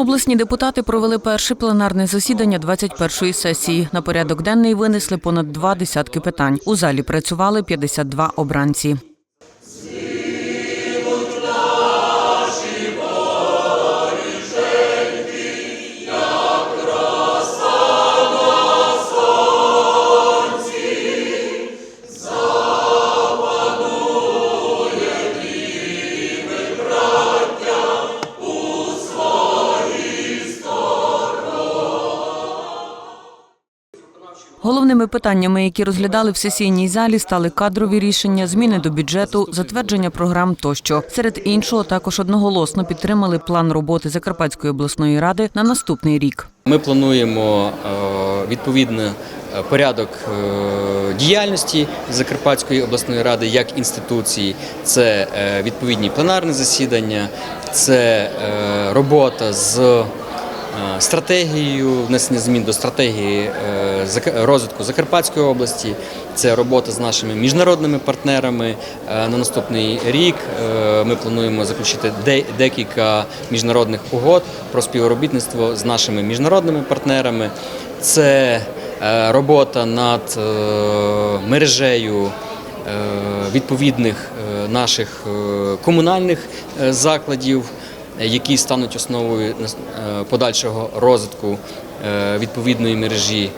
Обласні депутати провели перше пленарне засідання 21-ї сесії. На порядок денний винесли понад два десятки питань. У залі працювали 52 обранці. Головними питаннями, які розглядали в сесійній залі, стали кадрові рішення, зміни до бюджету, затвердження програм тощо. Серед іншого, також одноголосно підтримали план роботи Закарпатської обласної ради на наступний рік. Ми плануємо е, відповідно е, порядок е, діяльності Закарпатської обласної ради як інституції. Це відповідні пленарні засідання, це робота з е, стратегією внесення змін до стратегії е, розвитку Закарпатської області. Це робота з нашими міжнародними партнерами е, на наступний рік. Ми плануємо заключити декілька міжнародних угод про співробітництво з нашими міжнародними партнерами. Це робота над мережею відповідних наших комунальних закладів, які стануть основою е, подальшого розвитку е, відповідної мережі.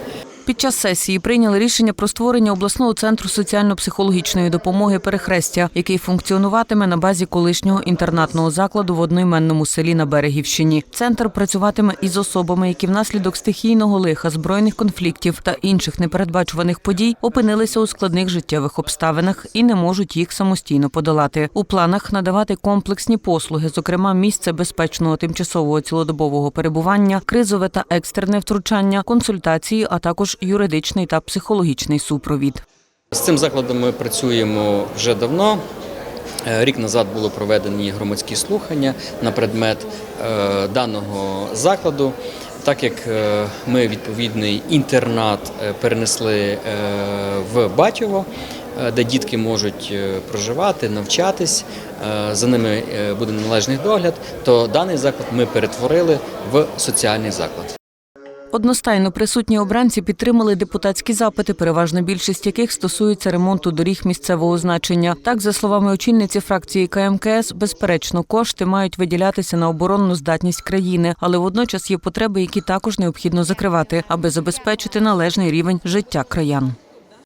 Під час сесії прийняли рішення про створення обласного центру соціально-психологічної допомоги перехрестя, який функціонуватиме на базі колишнього інтернатного закладу в одноіменному селі на Берегівщині. Центр працюватиме із особами, які внаслідок стихійного лиха, збройних конфліктів та інших непередбачуваних подій опинилися у складних життєвих обставинах і не можуть їх самостійно подолати. У планах надавати комплексні послуги, зокрема місце безпечного тимчасового цілодобового перебування, кризове та екстрене втручання, консультації, а також юридичний та психологічний супровід. З цим закладом ми працюємо вже давно. Е, Рік назад було проведені громадські слухання на предмет е, даного закладу. Так як е, ми відповідний інтернат перенесли в Батьово, де дітки можуть проживати, навчатись, за ними буде належний догляд, то даний заклад ми перетворили в соціальний заклад. Одностайно присутні обранці підтримали депутатські запити, переважна більшість яких стосується ремонту доріг місцевого значення. Так, за словами очільниці фракції КМКС, безперечно, кошти мають виділятися на оборонну здатність країни, але водночас є потреби, які також необхідно закривати, аби забезпечити належний рівень життя краян.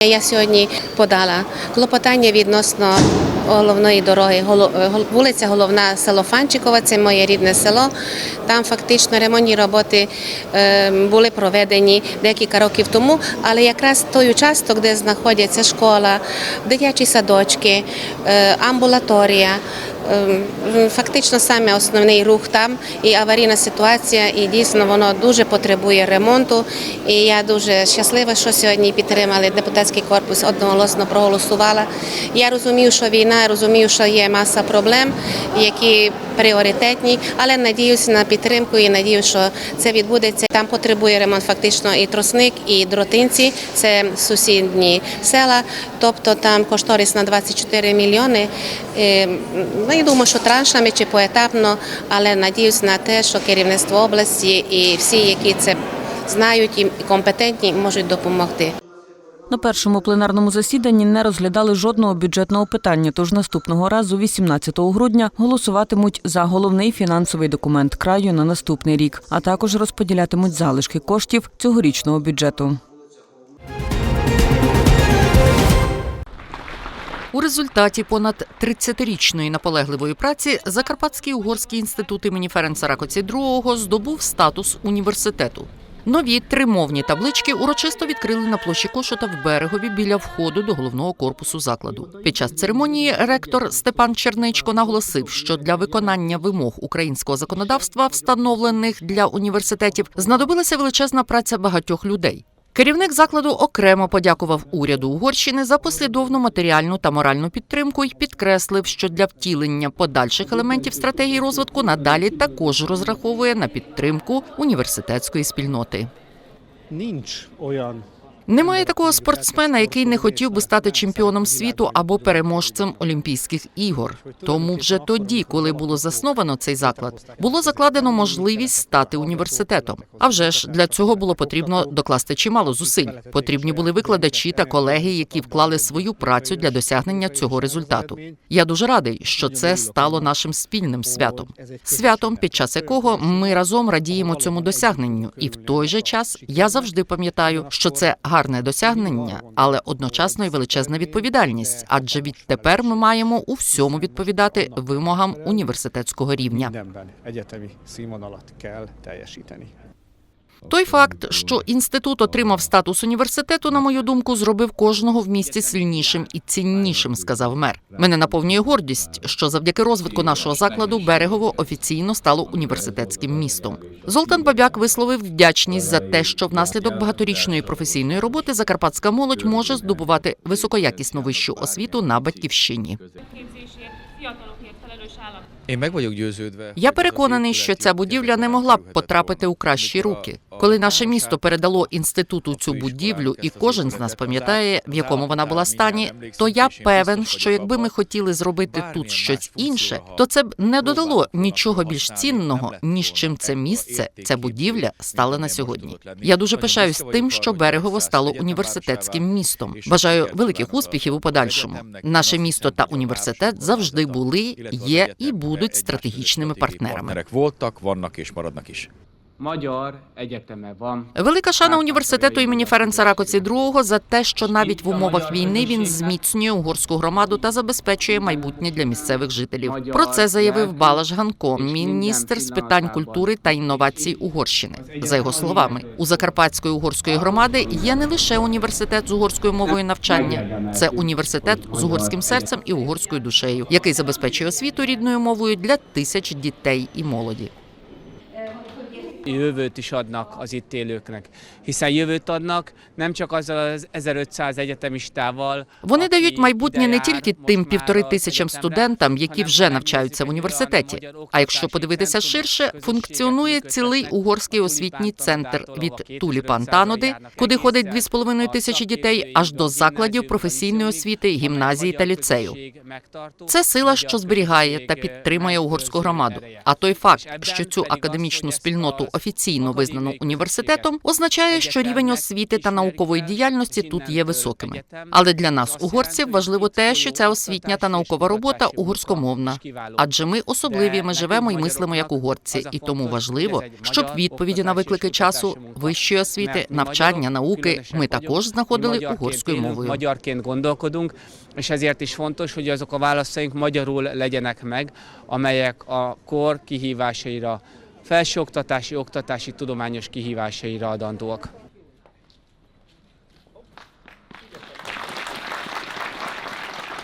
Я сьогодні подала клопотання відносно головної дороги, е, вулиця Головна, село Фанчикова, це моє рідне село. Там фактично ремонтні роботи е, були проведені декілька років тому, але якраз той участок, де знаходяться школа, дитячі садочки, е, амбулаторія. Е, Фактично саме основний рух там і аварійна ситуація, і дійсно воно дуже потребує ремонту. І я дуже щаслива, що сьогодні підтримали депутатський корпус, одноголосно проголосувала. Я розумію, що війна, я розумію, що є маса проблем, які пріоритетні, але надіюся на підтримку і надію, що це відбудеться. Там потребує ремонт фактично і тросник, і дротинці. Це сусідні села. Тобто там кошторис на 24 мільйони. Е, Ну, думаю, що траншами чи поетапно, але надіюсь на те, що керівництво області і всі, які це знають і компетентні, можуть допомогти. На першому пленарному засіданні не розглядали жодного бюджетного питання. Тож наступного разу, 18 грудня, голосуватимуть за головний фінансовий документ краю на наступний рік, а також розподілятимуть залишки коштів цьогорічного бюджету. У результаті понад 30-річної наполегливої праці Закарпатський угорський інститут імені Ференца Ракоці II здобув статус університету. Нові тримовні таблички урочисто відкрили на площі Кошота в берегові біля входу до головного корпусу закладу. Під час церемонії ректор Степан Черничко наголосив, що для виконання вимог українського законодавства, встановлених для університетів, знадобилася величезна праця багатьох людей. Керівник закладу окремо подякував уряду Угорщини за послідовну матеріальну та моральну підтримку і підкреслив, що для втілення подальших елементів стратегії розвитку надалі також розраховує на підтримку університетської спільноти. nincs olyan Немає такого спортсмена, який не хотів би стати чемпіоном світу або переможцем Олімпійських ігор. Тому вже тоді, коли було засновано цей заклад, було закладено можливість стати університетом. А вже ж для цього було потрібно докласти чимало зусиль. Потрібні були викладачі та колеги, які вклали свою працю для досягнення цього результату. Я дуже радий, що це стало нашим спільним святом. Святом, під час якого ми разом радіємо цьому досягненню, і в той же час я завжди пам'ятаю, що це гарне досягнення, але одночасно й величезна відповідальність, адже відтепер ми маємо у всьому відповідати вимогам університетського рівня. Той факт, що інститут отримав статус університету, на мою думку, зробив кожного в місті сильнішим і ціннішим, сказав мер. Мене наповнює гордість, що завдяки розвитку нашого закладу Берегово офіційно стало університетським містом. Золтан Бабяк висловив вдячність за те, що внаслідок багаторічної професійної роботи закарпатська молодь може здобувати високоякісну вищу освіту на батьківщині. Я переконаний, що ця будівля не могла б потрапити у кращі руки. Коли наше місто передало інституту цю будівлю, і кожен з нас пам'ятає, в якому вона була стані, то я певен, що якби ми хотіли зробити тут щось інше, то це б не додало нічого більш цінного, ніж чим це місце, ця будівля стала на сьогодні. Я дуже пишаюсь тим, що берегово стало університетським містом. Бажаю великих успіхів у подальшому. Наше місто та університет завжди були, є і будуть стратегічними партнерами. Magyar egyeteme van. Велика шана університету імені Ференца Ракоці II за те, що навіть в умовах війни він зміцнює угорську громаду та забезпечує майбутнє для місцевих жителів. Про це заявив Балаш Ганко, міністр з питань культури та інновацій Угорщини. За його словами, у Закарпатської угорської громади є не лише університет з угорською мовою навчання, це університет з угорським серцем і угорською душею, який забезпечує освіту рідною мовою для тисяч дітей і молоді. Jövőt is adnak az itt élőknek. Hiszen jövőt adnak nem csak azzal az 1500 egyetemistával. Вони дають майбутнє не тільки тим півтори тисячам студентам, які вже навчаються в університеті. А якщо подивитися ширше, функціонує цілий угорський освітній центр від ahol Туліпан 2500 Таноди, járnak куди ходить egészen 2,5 a тисячі дітей, аж до закладів професійної освіти, гімназії та ліцею. Це сила, що зберігає та підтримує угорську громаду. А той факт, що цю академічну спільноту офіційно визнано університетом, означає, що рівень освіти та наукової діяльності тут є високими. Але для нас, угорців, важливо те, що ця освітня та наукова робота угорськомовна. Адже ми особливі, ми живемо і мислимо як угорці, і тому важливо, щоб відповіді на виклики часу вищої освіти, навчання, науки ми також знаходили угорською мовою. És ezért is fontos, hogy azok a válaszaink magyarul legyenek meg, amelyek a kor kihívásaira, felsőoktatási, oktatási, tudományos kihívásaira adandóak.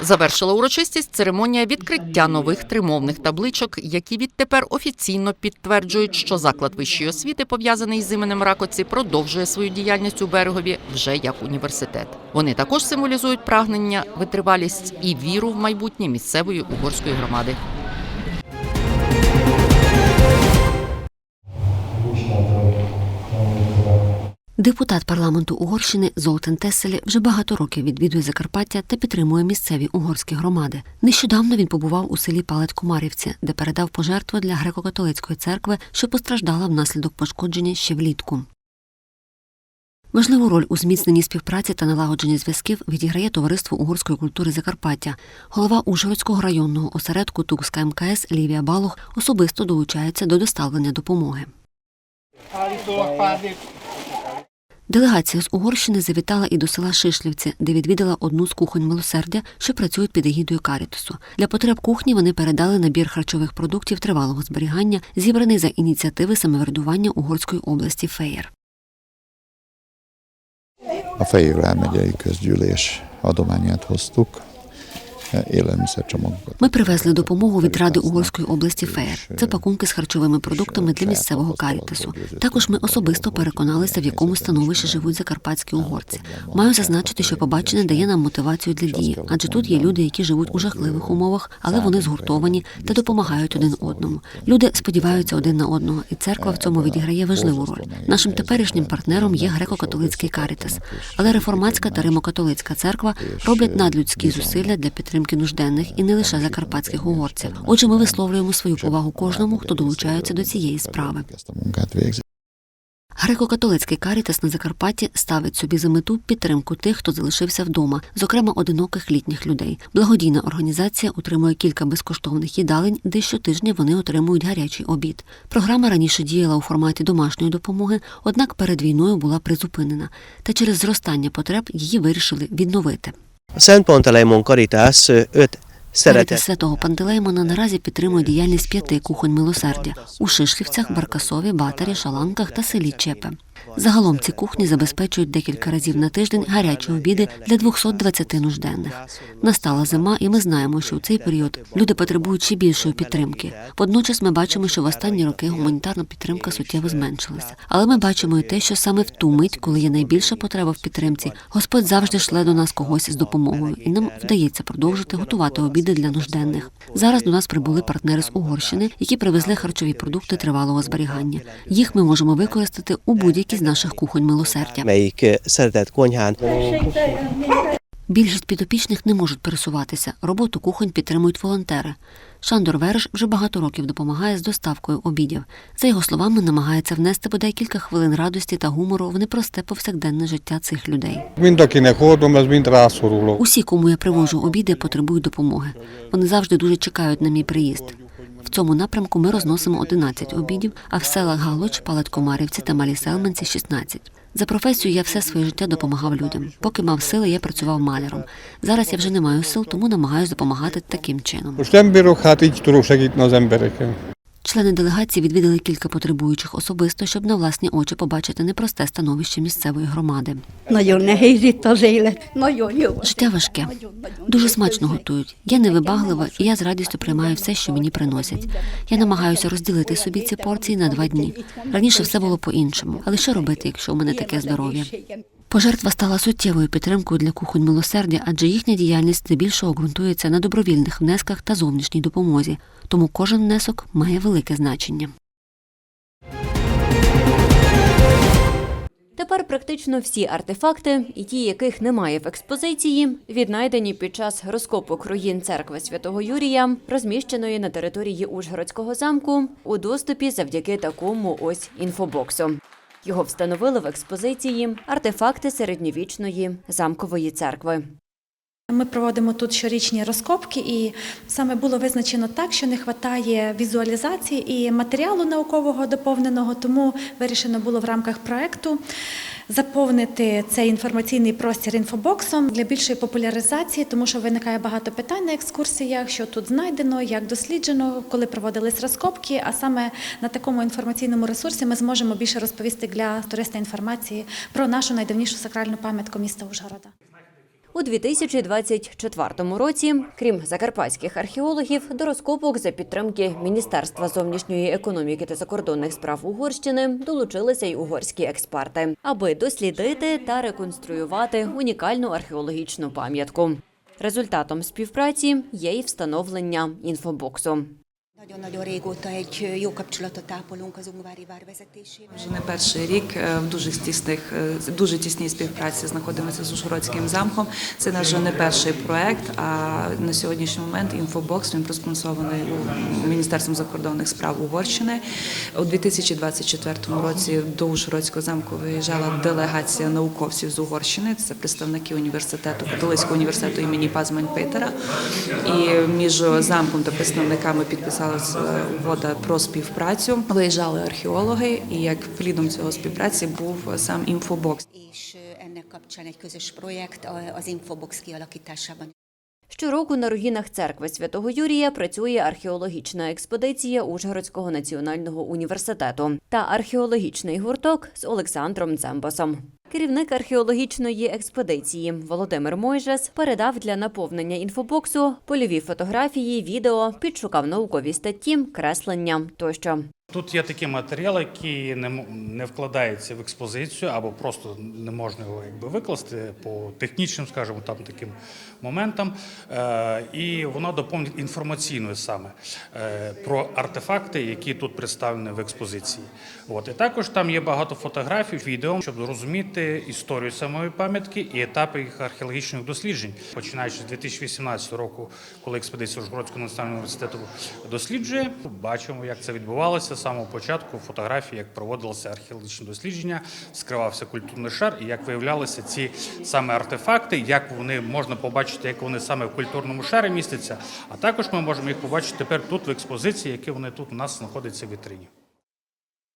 Завершила урочистість церемонія відкриття нових тримовних табличок, які відтепер офіційно підтверджують, що заклад вищої освіти, пов'язаний з іменем Ракоці, продовжує свою діяльність у берегові вже як університет. Вони також символізують прагнення, витривалість і віру в майбутнє місцевої угорської громади. Депутат парламенту Угорщини Золтан Теселі вже багато років відвідує Закарпаття та підтримує місцеві угорські громади. Нещодавно він побував у селі Палець Кумарівці, де передав пожертви для греко-католицької церкви, що постраждала внаслідок пошкодження ще влітку. Важливу роль у зміцненні співпраці та налагодженні зв'язків відіграє товариство угорської культури Закарпаття. Голова Ужгородського районного осередку Тукська МКС Лівія Балух особисто долучається до доставлення допомоги. Делегація з Угорщини завітала і до села Шишлівці, де відвідала одну з кухонь милосердя, що працюють під егідою Карітусу. Для потреб кухні вони передали набір харчових продуктів тривалого зберігання, зібраний за ініціативи самоврядування Угорської області Феєр. A Fejér elmegyei közgyűlés adományát hoztuk. Élelmiszercsomagokat. Ми привезли допомогу від Ради Угорської області ФЕР. Це пакунки з харчовими продуктами для місцевого карітасу. Також ми особисто переконалися, в якому становищі живуть закарпатські угорці. Маю зазначити, що побачене дає нам мотивацію для дії, адже тут є люди, які живуть у жахливих умовах, але вони згуртовані та допомагають один одному. Люди сподіваються один на одного, і церква в цьому відіграє важливу роль. Нашим теперішнім партнером є греко-католицький карітас, але реформатська та римокатолицька церква роблять надлюдські зусилля для підтримки нужденних і не лише закарпатських угорців. Отже, ми висловлюємо свою повагу кожному, хто долучається до цієї справи. Греко-католицький карітас на Закарпатті ставить собі за мету підтримку тих, хто залишився вдома, зокрема одиноких літніх людей. Благодійна організація утримує кілька безкоштовних їдалень, де щотижня вони отримують гарячий обід. Програма раніше діяла у форматі домашньої допомоги, однак перед війною була призупинена, та через зростання потреб її вирішили відновити. Szent Panteleimon Caritas 5 Карітас святого Пантелеймона наразі підтримує діяльність п'яти кухонь милосердя у Шишлівцях, Баркасові, Батарі, Шаланках та селі Чепе. Загалом ці кухні забезпечують декілька разів на тиждень гарячі обіди для 220 нужденних. Настала зима, і ми знаємо, що у цей період люди потребують ще більшої підтримки. Водночас ми бачимо, що в останні роки гуманітарна підтримка суттєво зменшилася. Але ми бачимо і те, що саме в ту мить, коли є найбільша потреба в підтримці, Господь завжди шле до нас когось з допомогою, і нам вдається продовжити готувати обіди для нужденних. Зараз до нас прибули партнери з Угорщини, які привезли харчові продукти тривалого зберігання. Їх ми можемо використати у будь-якій з наших кухонь милосердя. ö, Більшість підопічних не можуть пересуватися. Роботу кухонь підтримують волонтери. Шандор Вереш вже багато років допомагає з доставкою обідів. За його словами, намагається внести бодай кілька хвилин радості та гумору в непросте повсякденне життя цих людей. Akinek hordom, ez mind rászoruló. Усі, кому я привожу обіди, потребують допомоги. Вони завжди дуже чекають на мій приїзд. В цьому напрямку ми розносимо 11 обідів, а в селах Галоч, Палаткомарівці та Малі Селменці 16. За професію я все своє життя допомагав людям. Поки мав сили, я працював маляром. Зараз я вже не маю сил, тому намагаюся допомагати таким чином. Члени делегації відвідали кілька потребуючих особисто, щоб на власні очі побачити непросте становище місцевої громади. Життя важке. Дуже смачно готують. Я невибаглива, і я з радістю приймаю все, що мені приносять. Я намагаюся розділити собі ці порції на два дні. Раніше все було по-іншому. Але що робити, якщо у мене таке здоров'я? Пожертва стала суттєвою підтримкою для кухонь милосердя, адже їхня діяльність здебільшого ґрунтується на добровільних внесках та зовнішній допомозі. Тому кожен внесок має велике значення. Тепер практично всі артефакти, і ті, яких немає в експозиції, віднайдені під час розкопок руїн церкви святого Юрія, розміщеної на території Ужгородського замку, у доступі завдяки такому ось інфобоксу. Його встановили в експозиції артефакти середньовічної замкової церкви. Ми проводимо тут щорічні розкопки, і саме було визначено так, що не вистачає візуалізації і матеріалу наукового доповненого, тому вирішено було в рамках проекту заповнити цей інформаційний простір інфобоксом для більшої популяризації, тому що виникає багато питань на екскурсіях, що тут знайдено, як досліджено, коли проводились розкопки. А саме на такому інформаційному ресурсі ми зможемо більше розповісти для туриста інформації про нашу найдавнішу сакральну пам'ятку міста Ужгорода. У 2024 році, крім закарпатських археологів, до розкопок за підтримки Міністерства зовнішньої економіки та закордонних справ Угорщини долучилися й угорські експерти, аби дослідити та реконструювати унікальну археологічну пам'ятку. Результатом співпраці є й встановлення інфобоксу. Nagyon-nagyon régóta egy jó kapcsolatot ápolunk az. Вже не перший рік в дуже тісних, дуже тісній співпраці знаходимося з Ужгородським замком. Це наш вже не перший проект. А на сьогоднішній момент інфобокс він проспонсований Міністерством закордонних справ Угорщини. У 2024 році до Ужгородського замку виїжджала делегація науковців з Угорщини. Це представники університету католицького університету імені Пазмань Петера. І між замком та представниками підписалася угода про співпрацю. Виїжджали археологи, і як плідом цього співпраці був сам інфобокс. Kialakításában. Щороку на руїнах церкви святого Юрія працює археологічна експедиція Ужгородського національного університету та археологічний гурток з Олександром Дзембосом. Керівник археологічної експедиції Володимир Мойжес передав для наповнення інфобоксу польові фотографії, відео, підшукав наукові статті, креслення тощо. Тут є такі матеріали, які не, не вкладаються в експозицію або просто не можна його якби викласти по технічним, скажімо, там таким моментам. Е, і воно доповнить інформаційною саме е, про артефакти, які тут представлені в експозиції. От і також там є багато фотографій, відео, щоб зрозуміти історію самої пам'ятки і етапи їх археологічних досліджень, починаючи з 2018 року, коли експедиція Ужгородського національного університету досліджує. Бачимо, як це відбувалося самого початку. Фотографії, як проводилося археологічне дослідження, скривався культурний шар, і як виявлялися ці саме артефакти, як вони можна побачити, як вони саме в культурному шарі містяться. А також ми можемо їх побачити тепер тут в експозиції, які вони тут у нас знаходяться в вітрині.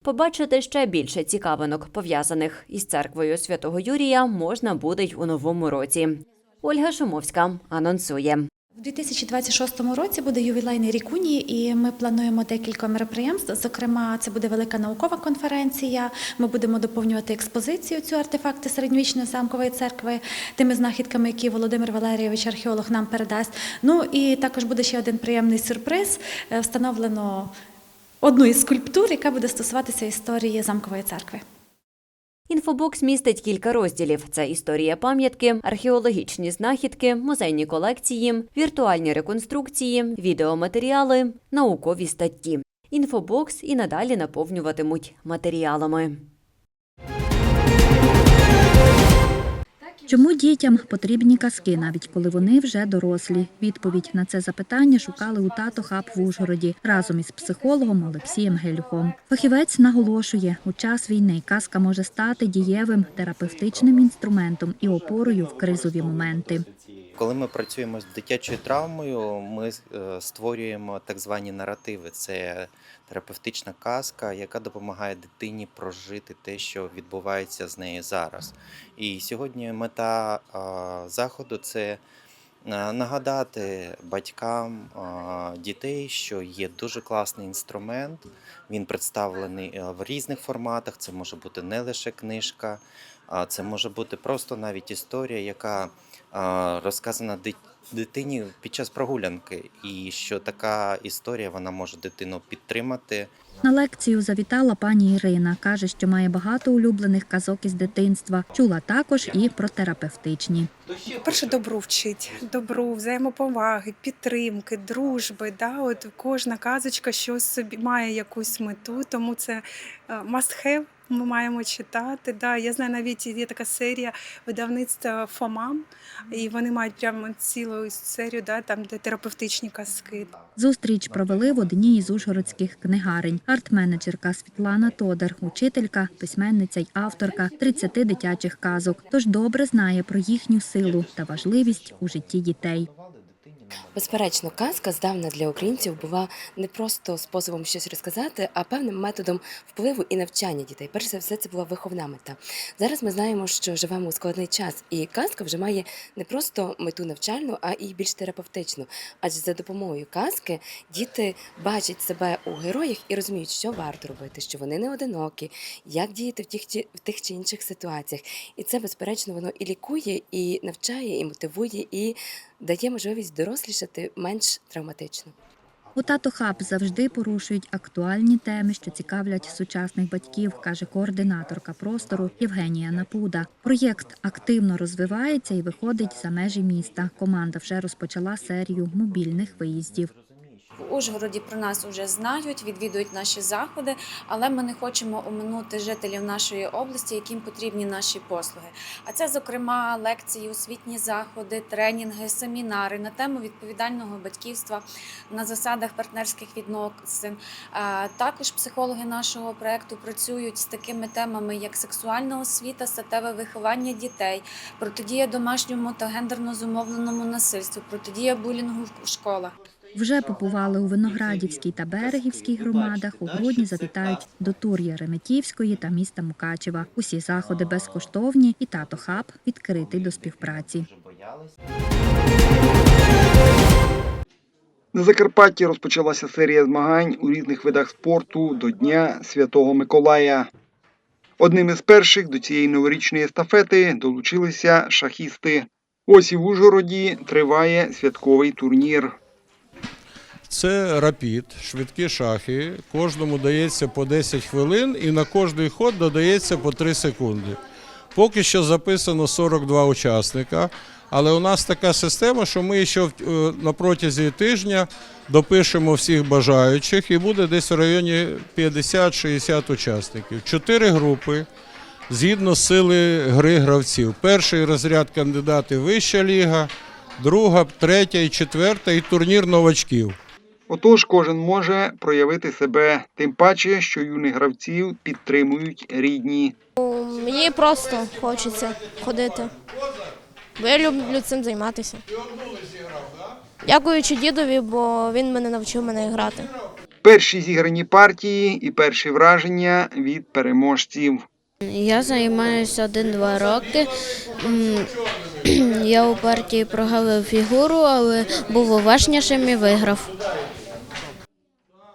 Побачити ще більше цікавинок, пов'язаних із церквою святого Юрія, можна буде й у новому році. Ольга Шумовська анонсує. У 2026 році буде ювілейний рік унії, і ми плануємо декілька мероприємств. Зокрема, це буде велика наукова конференція. Ми будемо доповнювати експозицію цю артефакти середньовічної замкової церкви тими знахідками, які Володимир Валерійович, археолог, нам передасть. Ну і також буде ще один приємний сюрприз. Е, Встановлено одну із скульптур, яка буде стосуватися історії замкової церкви. Інфобокс містить кілька розділів: це історія пам'ятки, археологічні знахідки, музейні колекції, віртуальні реконструкції, відеоматеріали, наукові статті. Інфобокс і надалі наповнюватимуть матеріалами. Чому дітям потрібні казки, навіть коли вони вже дорослі? Відповідь на це запитання шукали у тато хаб в Ужгороді разом із психологом Олексієм Гелюхом. Фахівець наголошує, у час війни казка може стати дієвим терапевтичним інструментом і опорою в кризові моменти. Коли ми працюємо з дитячою травмою, ми е, створюємо так звані наративи. Це терапевтична казка, яка допомагає дитині прожити те, що відбувається з нею зараз. І сьогодні мета заходу це е, нагадати батькам дітей, що є дуже класний інструмент. Він представлений е, в різних форматах. Це може бути не лише книжка, а це може бути просто навіть історія, яка розказана дит- дитині під час прогулянки, і що така історія вона може дитину підтримати. На лекцію завітала пані Ірина. каже, що має багато улюблених казок із дитинства. Чула також і про терапевтичні. Перше добру вчить, добру, взаємоповаги, підтримки, дружби. Да? От кожна казочка щось собі має якусь мету, тому це е, must have. Ми маємо читати. Да. Я знаю, навіть є така серія видавництва Фомам, і вони мають прямо цілу серію, да, там де терапевтичні казки. Зустріч провели в одній із ужгородських книгарень. Арт-менеджерка Світлана Тодар, учителька, письменниця й авторка 30 дитячих казок. Тож добре знає про їхню силу та важливість у житті дітей. Безперечно, казка здавна для українців була не просто способом щось розказати, а певним методом впливу і навчання дітей. Перш за все, це була виховна мета. Зараз ми знаємо, що живемо у складний час, і казка вже має не просто мету навчальну, а і більш терапевтичну. Адже за допомогою казки діти бачать себе у героях і розуміють, що варто робити, що вони не одинокі, як діяти в тих, чи- в тих чи інших ситуаціях. І це, безперечно, воно і лікує, і навчає, і мотивує, і дає можливість дорослішати менш травматично. У тато хаб завжди порушують актуальні теми, що цікавлять сучасних батьків, каже координаторка простору Євгенія Напуда. Проєкт активно розвивається і виходить за межі міста. Команда вже розпочала серію мобільних виїздів. В Ужгороді про нас вже знають, відвідують наші заходи, але ми не хочемо оминути жителів нашої області, яким потрібні наші послуги. А це, зокрема, лекції, освітні заходи, тренінги, семінари на тему відповідального батьківства на засадах партнерських відносин. Також психологи нашого проекту працюють з такими темами, як сексуальна освіта, статеве виховання дітей, протидія домашньому та гендерно зумовленому насильству, протидія булінгу в школах. Вже побували у Виноградівській та Берегівській громадах. У грудні завітають до Тур'я Реметівської та міста Мукачева. Усі заходи безкоштовні, і тато хаб відкритий до співпраці. На Закарпатті розпочалася серія змагань у різних видах спорту до Дня Святого Миколая. Одним із перших до цієї новорічної естафети долучилися шахісти. Ось і в Ужгороді триває святковий турнір. Це рапід, швидкі шахи. Кожному дається по 10 хвилин і на кожний ход додається по 3 секунди. Поки що записано 42 учасника, але у нас така система, що ми ще е, на протязі тижня допишемо всіх бажаючих і буде десь в районі 50-60 учасників. Чотири групи згідно сили гри гравців. Перший розряд кандидати вища ліга, друга, третя і четверта, і турнір новачків. Отож, кожен може проявити себе, тим паче, що юних гравців підтримують рідні. Мені просто хочеться ходити. Бо я люблю цим займатися. Дякуючи дідові, бо він мене навчив мене грати. Перші зіграні партії і перші враження від переможців. Я займаюся один-два роки. Я у партії прогавив фігуру, але був уважнішим і виграв.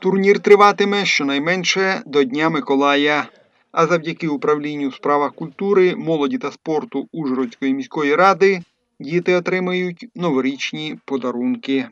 Турнір триватиме щонайменше до Дня Миколая. А завдяки управлінню у справах культури, молоді та спорту Ужгородської міської ради діти отримають новорічні подарунки.